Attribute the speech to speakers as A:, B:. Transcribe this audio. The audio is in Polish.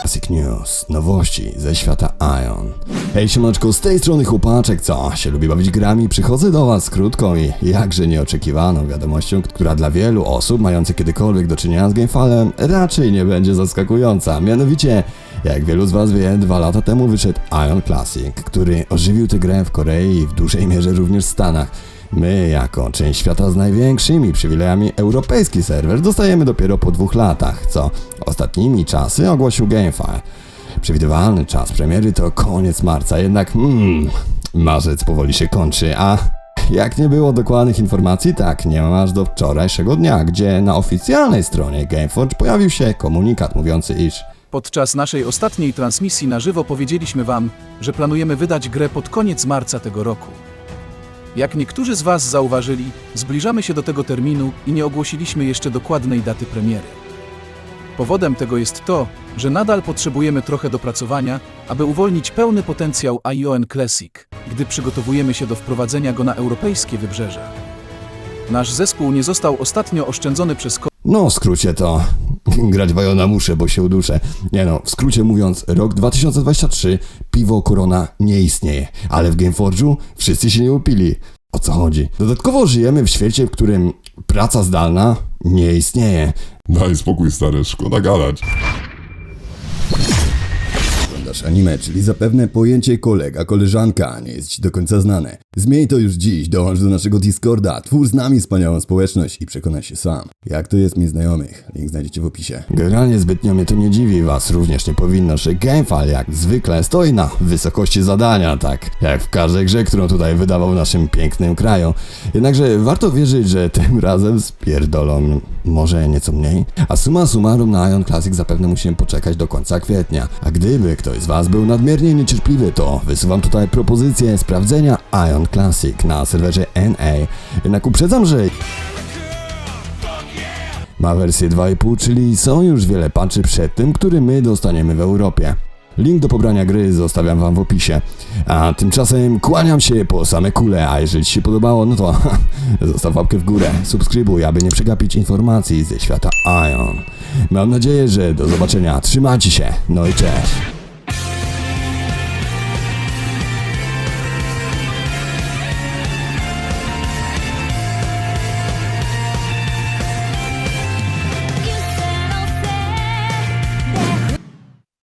A: Classic News, nowości ze świata Ion. Hej siemaneczko, z tej strony chłopaczek, co się lubi bawić grami, przychodzę do was z krótką i jakże nieoczekiwaną wiadomością, która dla wielu osób mających kiedykolwiek do czynienia z Gamefallem raczej nie będzie zaskakująca. Mianowicie, jak wielu z was wie, dwa lata temu wyszedł Ion Classic, który ożywił tę grę w Korei i w dużej mierze również w Stanach. My, jako część świata z największymi przywilejami, europejski serwer dostajemy dopiero po dwóch latach, co ostatnimi czasy ogłosił GameFi. Przewidywalny czas premiery to koniec marca, jednak hmm, marzec powoli się kończy, a jak nie było dokładnych informacji, tak nie ma aż do wczorajszego dnia, gdzie na oficjalnej stronie Gameforge pojawił się komunikat mówiący, iż
B: Podczas naszej ostatniej transmisji na żywo powiedzieliśmy Wam, że planujemy wydać grę pod koniec marca tego roku. Jak niektórzy z Was zauważyli, zbliżamy się do tego terminu i nie ogłosiliśmy jeszcze dokładnej daty premiery. Powodem tego jest to, że nadal potrzebujemy trochę dopracowania, aby uwolnić pełny potencjał ION Classic, gdy przygotowujemy się do wprowadzenia go na europejskie wybrzeże. Nasz zespół nie został ostatnio oszczędzony przez
A: No, w skrócie to grać w Iona muszę, bo się uduszę. Nie no, w skrócie mówiąc, rok 2023, piwo Korona nie istnieje, ale w Gameforge'u wszyscy się nie upili. O co chodzi? Dodatkowo żyjemy w świecie, w którym praca zdalna nie istnieje.
C: Daj spokój stary, szkoda gadać.
A: Oglądasz anime, czyli zapewne pojęcie kolega, koleżanka nie jest ci do końca znane. Zmień to już dziś, dołącz do naszego Discorda, twórz z nami wspaniałą społeczność i przekonaj się sam. Jak to jest mi znajomych? Link znajdziecie w opisie. Generalnie zbytnio mnie to nie dziwi, was również nie powinno, że Gamefall jak zwykle stoi na wysokości zadania, tak jak w każdej grze, którą tutaj wydawał w naszym pięknym kraju. Jednakże warto wierzyć, że tym razem spierdolą może nieco mniej, a suma summarum na Ion Classic zapewne musimy poczekać do końca kwietnia. A gdyby ktoś z Was był nadmiernie niecierpliwy, to wysuwam tutaj propozycję sprawdzenia Ion Classic na serwerze NA. Jednak uprzedzam, że ma wersję 2,5, czyli są już wiele patchy przed tym, który my dostaniemy w Europie. Link do pobrania gry zostawiam wam w opisie. A tymczasem kłaniam się po same kule, a jeżeli ci się podobało, no to zostaw łapkę w górę, subskrybuj, aby nie przegapić informacji ze świata Ion. Mam nadzieję, że do zobaczenia, trzymajcie się, no i cześć!